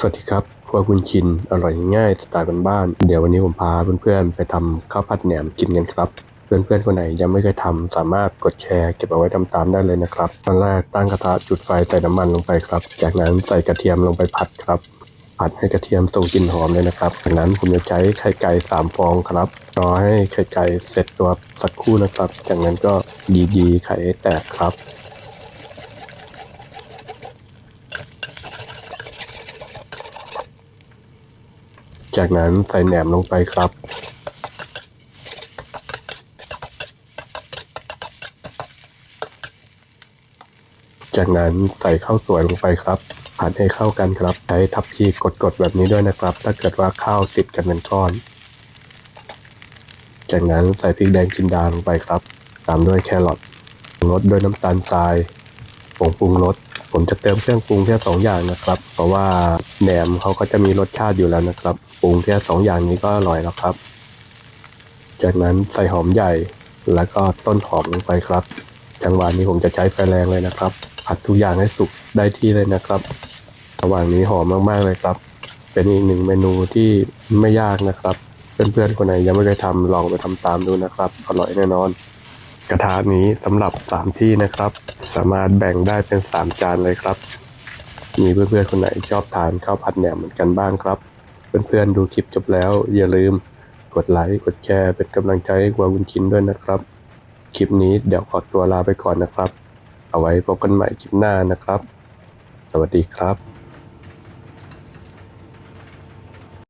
สวัสดีครับครัวคุณชิน อร่อยง่ายสไตล์บ้านๆเดี๋ยววันนี้ผมพาเพื่อนๆไปทำข้าวผัดแหนมกินกันครับ เพื่อนๆคนไหนยังไม่เคยทำสามารถกดแชร์เก็บเอาไว้ทำตามได้เลยนะครับตอนแรกตั้งกระทะจุดไฟใส่น้ำมันลงไปครับ จากนั้นใส่กระเทียมลงไปผัดครับ ผัดให้กระเทียมส่งกลิ่นหอมเลยนะครับจากนั้นผมจะใช้ไข่ไก่สามฟองครับรอให้ไข่ไก่เสร็จตัวสักครู่นะครับ จากนั้นก็ดีๆไข่แตกครับ จากนั้นใส่แหนมลงไปครับ จากนั้นใส่ข้าวสวยลงไปครับผัดให้เข้ากันครับ ใช้ทัพพีกดๆแบบนี้ด้วยนะครับ ถ้าเกิดว่าข้าวติดกันเป็นก้อน จากนั้นใส่พริกแดงจินดาลงไปครับ ตามด้วยแครอทรสด้วยน้ำตาลทรายผงปรุงรส ผมจะเติมเครื่องปรุงแค่สองอย่างนะครับ เพราะว่าแหนมเขาก็จะมีรสชาติอยู่แล้วนะครับ ปรุงแค่สองอย่างนี้ก็อร่อยแล้วครับ จากนั้นใส่หอมใหญ่แล้วก็ต้นหอมลงไปครับ จังหวะนี้ผมจะใช้ไฟแรงเลยนะครับ ผัดทุกอย่างให้สุกได้ที่เลยนะครับระหว่างนี้หอมมากๆเลยครับ เป็นอีกหนึ่งเมนูที่ไม่ยากนะครับ เพื่อนๆคนไหนยังไม่เคยทำลองไปทำตามดูนะครับ อร่อยแน่นอน กระทะนี้สำหรับสามที่นะครับ สามารถแบ่งได้เป็นสามจานเลยครับ มีเพื่อนๆคนไหนชอบทานข้าวผัดแหนมเหมือนกันบ้างครับ เพื่อนๆดูคลิปจบแล้ว อย่าลืมกดไลค์กดแชร์เป็นกำลังใจให้กัวคุณคินด้วยนะครับ คลิปนี้เดี๋ยวขอตัวลาไปก่อนนะครับ เอาไว้พบกันใหม่คลิปหน้านะครับ สวัสดีครับ